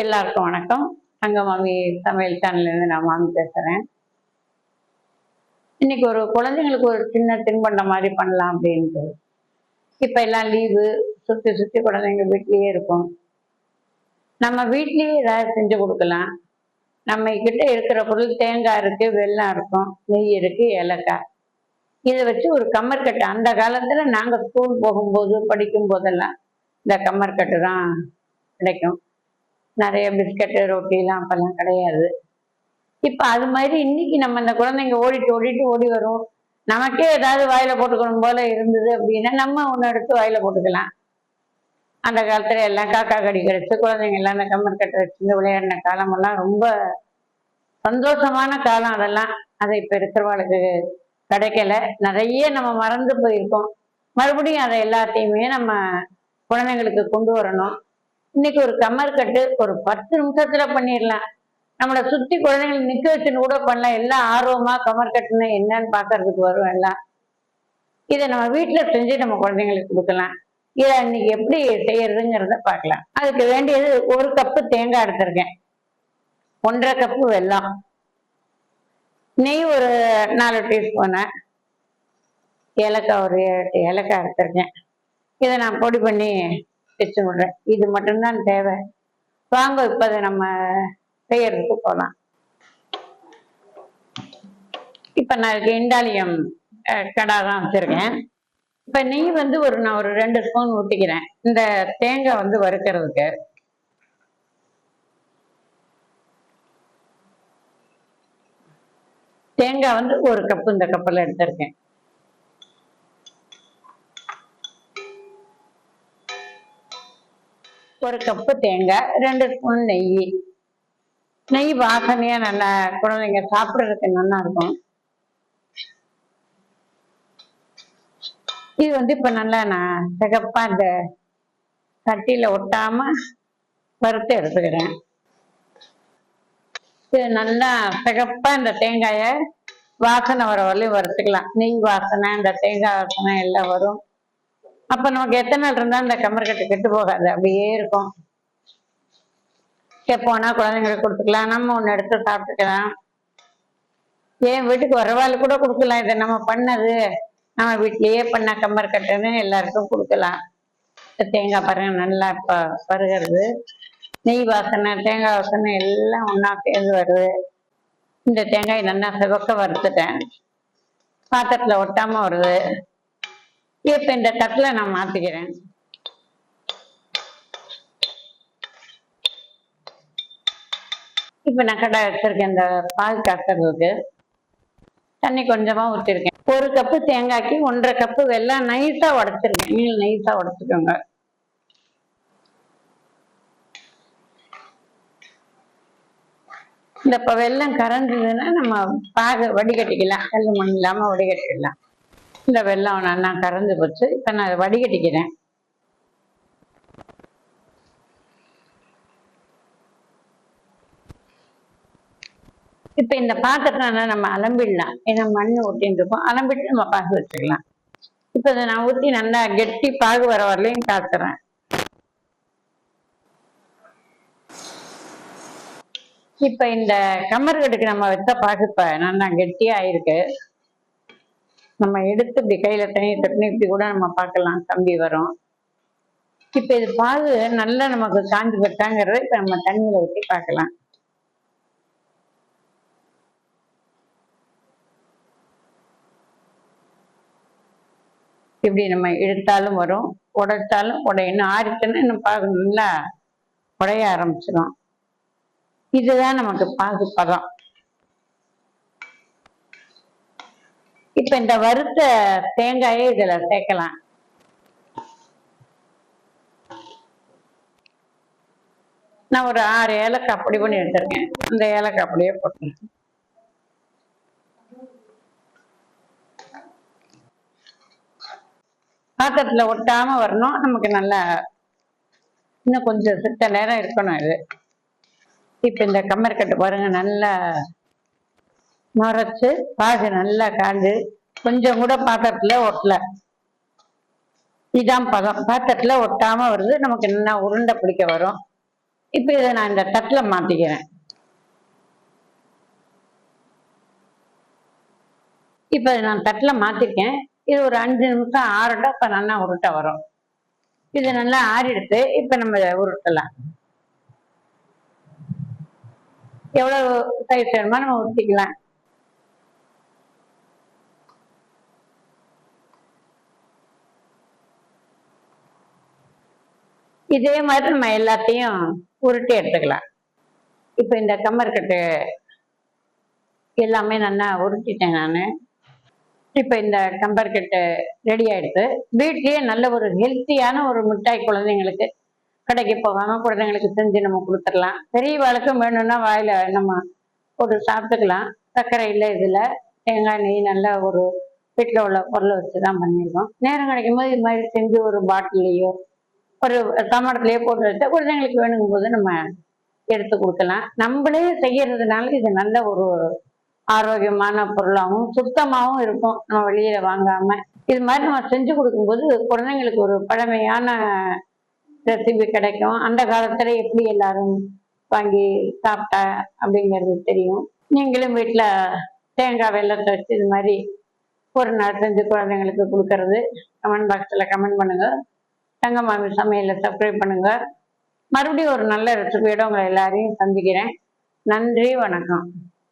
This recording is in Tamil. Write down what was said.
எல்லாருக்கும் வணக்கம். தங்க மாமி சமையல் சேனல்லேருந்து நான் மாமி பேசுகிறேன் இன்னைக்கு ஒரு குழந்தைங்களுக்கு ஒரு சின்ன தின்பண்டம் மாதிரி பண்ணலாம் அப்படின்ட்டு. இப்போ எல்லாம் லீவு சுற்றி சுற்றி குழந்தைங்க வீட்லேயே இருக்கும். நம்ம வீட்லேயே ஏதாவது செஞ்சு கொடுக்கலாம். நம்ம கிட்ட இருக்கிற பொருள் தேங்காய் இருக்கு வெள்ளம் இருக்கும் நெய் இருக்கு ஏலக்காய். இதை வச்சு ஒரு கம்மர்கட்டு அந்த காலத்துல நாங்கள் ஸ்கூல் போகும்போது படிக்கும் போதெல்லாம் இந்த கம்மர்கட்டு தான் கிடைக்கும். நிறைய பிஸ்கட்டு ரொட்டிலாம் அப்பெல்லாம் கிடையாது. இப்போ அது மாதிரி இன்னைக்கு நம்ம இந்த குழந்தைங்க ஓடிட்டு ஓடிட்டு ஓடி வரும். நமக்கே ஏதாவது வாயில போட்டுக்கணும் போல இருந்தது அப்படின்னா நம்ம ஒன்று எடுத்து வாயில போட்டுக்கலாம். அந்த காலத்துல எல்லாம் காக்கா கடி கிடைச்சு குழந்தைங்க எல்லாம் அந்த கம்மர் கட்டை வச்சுருந்து விளையாடின காலமெல்லாம் ரொம்ப சந்தோஷமான காலம் அதெல்லாம். அதை இப்போ இருக்கிறவளுக்கு கிடைக்கல. நிறைய நம்ம மறந்து போயிருக்கோம். மறுபடியும் அதை எல்லாத்தையுமே நம்ம குழந்தைங்களுக்கு கொண்டு வரணும். இன்னைக்கு ஒரு கம்மர் கட்டு ஒரு பத்து நிமிஷத்துல பண்ணிடலாம். நம்மளை சுத்தி குழந்தைங்களை நிக்க வச்சுன்னு கூட பண்ணலாம். எல்லாம் ஆர்வமா கமர் கட்டுனா என்னன்னு பாக்குறதுக்கு வரும் எல்லாம். இதை நம்ம வீட்டுல செஞ்சு நம்ம குழந்தைங்களுக்கு கொடுக்கலாம். இதை இன்னைக்கு எப்படி செய்யறதுங்கிறத பார்க்கலாம். அதுக்கு வேண்டியது ஒரு கப்பு தேங்காய் எடுத்திருக்கேன். ஒன்றரை கப்பு வெல்லம். நெய் ஒரு நாலு டீஸ்பூனு ஏலக்காய் ஒரு ஏழு ஏலக்காய் எடுத்திருக்கேன். இதை நான் பொடி பண்ணி வச்சு விடுறேன் இது மட்டும்தான் தேவை. வாங்க இப்போ அதை நம்ம செய்யறதுக்கு போகலாம் இப்போ நான் இண்டாலியம் கடா தான் வச்சுருக்கேன். இப்போ நெய் வந்து ஒரு நான் ஒரு ரெண்டு ஸ்பூன் ஊற்றிக்கிறேன் இந்த தேங்காய் வந்து வறுக்கிறதுக்கு. தேங்காய் வந்து ஒரு கப்பு இந்த கப்பில் எடுத்திருக்கேன். ஒரு கப்பு தேங்காய் ரெண்டு ஸ்பூன் நெய். நெய் வாசனையா நல்லா குழந்தைங்க சாப்பிட்றதுக்கு நல்லா இருக்கும். இது வந்து இப்ப நல்லா நான் சிகப்பா இந்த கட்டியில ஒட்டாம வறுத்து எடுத்துக்கிறேன். இது நல்லா சிகப்பா இந்த தேங்காய வாசனை வர வரலையும் வறுத்துக்கலாம். நெய் வாசனை இந்த தேங்காய் வாசனை எல்லாம் வரும். அப்ப நமக்கு எத்தனை நாள் இருந்தா இந்த கம்மர்கட்டு கெட்டு போகாது. அப்படியே இருக்கும். எப்போனா குழந்தைங்களுக்கு கொடுத்துக்கலாம். நம்ம ஒன்று எடுத்து சாப்பிட்டுக்கலாம். ஏன் வீட்டுக்கு வரவாள் கூட கொடுக்கலாம். இதை நம்ம பண்ணது நம்ம வீட்லயே பண்ண கம்பர் கட்டுன்னு எல்லாருக்கும் கொடுக்கலாம். இந்த தேங்காய் பாருங்க நல்லா இப்ப வருகிறது நெய் வாசனை தேங்காய் வாசனை எல்லாம் ஒன்றா சேர்ந்து வருது. இந்த தேங்காய் நல்லா சிவக்க வறுத்துட்டேன். பாத்திரத்துல ஒட்டாம வருது. இப்ப இந்த தட்டுல நான் மாத்திக்கிறேன். இப்ப நான் கடை வச்சிருக்கேன் இந்த பால் காய்ச்சறதுக்கு தண்ணி கொஞ்சமா ஊற்றிருக்கேன் ஒரு கப்பு தேங்காய்க்கு ஒன்றரை கப்பு வெள்ளம் நைஸா உடச்சிருக்கேன். மீன் நைஸா உடச்சிக்கோங்க. இந்த இப்ப வெல்லம் கரைஞ்சதுன்னா நம்ம பாகு வடிகட்டிக்கலாம். கல் மண் இல்லாம வடிகட்டிக்கலாம் இந்த வெள்ளம் நல்லா கறந்து போச்சு. இப்ப நான் அதை வடிகட்டிக்கிறேன். இப்ப இந்த பாத்திரத்தை நம்ம அலம்பிடலாம். ஏன்னா மண் ஊட்டின்னு இருக்கும். அலம்பிட்டு நம்ம பாகு வச்சுக்கலாம். இப்ப இதை நான் ஊத்தி நல்லா கெட்டி பாகு வர வரலையும் காத்துறேன். இப்ப இந்த கம்மர்கட்டுக்கு நம்ம வச்ச பாகு நல்லா கெட்டியா ஆயிருக்கு நம்ம எடுத்து இப்படி கையில தண்ணி தட்டினு இப்படி கூட நம்ம பார்க்கலாம். கம்பி வரும். இப்ப இது பால் நல்லா நமக்கு காஞ்சி பெற்றாங்கிறத இப்ப நம்ம தண்ணியில ஊற்றி பார்க்கலாம். இப்படி நம்ம இழுத்தாலும் வரும். உடைச்சாலும் உடையணும் ஆறிட்டுன்னு இன்னும் பாகு நல்லா உடைய ஆரம்பிச்சிடும் இதுதான் நமக்கு பாகு இப்ப இந்த வறுத்த தேங்காயை இதுல சேர்க்கலாம். நான் ஒரு ஆறு ஏலக்காய் அப்படி பண்ணி எடுத்திருக்கேன் அந்த ஏலக்காய் அப்படியே போட்டேன் பாத்திரத்துல ஒட்டாம வரணும். நமக்கு நல்லா இன்னும் கொஞ்சம் சித்த நேரம் இருக்கணும் இது. இப்ப இந்த கம்மர்கட்டு பாருங்க நல்லா மறைச்சு பாதி நல்லா காஞ்சு கொஞ்சம் கூட பாத்திரத்துல ஒட்டல. இதான் பதம். பாத்திரத்துல ஒட்டாம வருது. நமக்கு என்ன உருண்டை பிடிக்க வரும். இப்போ இதை நான் இந்த தட்டில் மாற்றிக்கிறேன் இப்போ இதை நான் தட்டில் மாற்றிருக்கேன் இது ஒரு அஞ்சு நிமிஷம் ஆறட்டும். இப்போ நல்லா உருட்டை வரும். இது நல்லா ஆறிடுத்து இப்போ நம்ம உருட்டலாம். எவ்வளவு சைஸ் வேணுமோ நம்ம ஊற்றிக்கலாம் இதே மாதிரி நம்ம எல்லாத்தையும் உருட்டி எடுத்துக்கலாம். இப்போ இந்த கம்மர்கட்டு எல்லாமே நல்லா உருட்டிட்டேன் நான். இப்போ இந்த கம்பர்கட்டு ரெடி ஆகிடுது வீட்லேயே நல்ல ஒரு ஹெல்த்தியான ஒரு மிட்டாய் குழந்தைங்களுக்கு கடைக்கு போகாமல் குழந்தைங்களுக்கு செஞ்சு நம்ம கொடுத்துடலாம். பெரியவாளுக்கும் வேணும்னா வாயில் நம்ம போட்டு சாப்பிட்டுக்கலாம். சர்க்கரை இல்லை இதில். தேங்காய் நெய் நல்லா ஒரு வீட்டில் உள்ள பொருளை வச்சு தான் பண்ணியிருக்கோம். நேரம் கிடைக்கும் போது இது மாதிரி செஞ்சு ஒரு பாட்டிலையோ ஒரு சமடத்துலயோ போட்டு வச்சா குழந்தைங்களுக்கு வேணுங்கும் போது நம்ம எடுத்து கொடுக்கலாம். நம்மளே செய்யறதுனால இது நல்ல ஒரு ஆரோக்கியமான பொருளாகவும் சுத்தமாகவும் இருக்கும். நம்ம வெளியில வாங்காம. இது மாதிரி நம்ம செஞ்சு கொடுக்கும்போது குழந்தைங்களுக்கு ஒரு பழமையான ரெசிபி கிடைக்கும். அந்த காலத்துல எப்படி எல்லாரும் வாங்கி சாப்பிட்ட அப்படிங்கிறது தெரியும். நீங்களும் வீட்டில் தேங்காய் வெள்ளத்தை வச்சு இது மாதிரி ஒரு நாள் செஞ்சு குழந்தைங்களுக்கு கொடுக்கறது கமெண்ட் பாக்ஸில் கமெண்ட் பண்ணுங்கள் தங்கமாமி சமையலை சப்ஸ்கிரைப் பண்ணுங்க. மறுபடியும் ஒரு நல்ல ரெசிபியோட உங்களை எல்லாரையும் சந்திக்கிறேன். நன்றி வணக்கம்.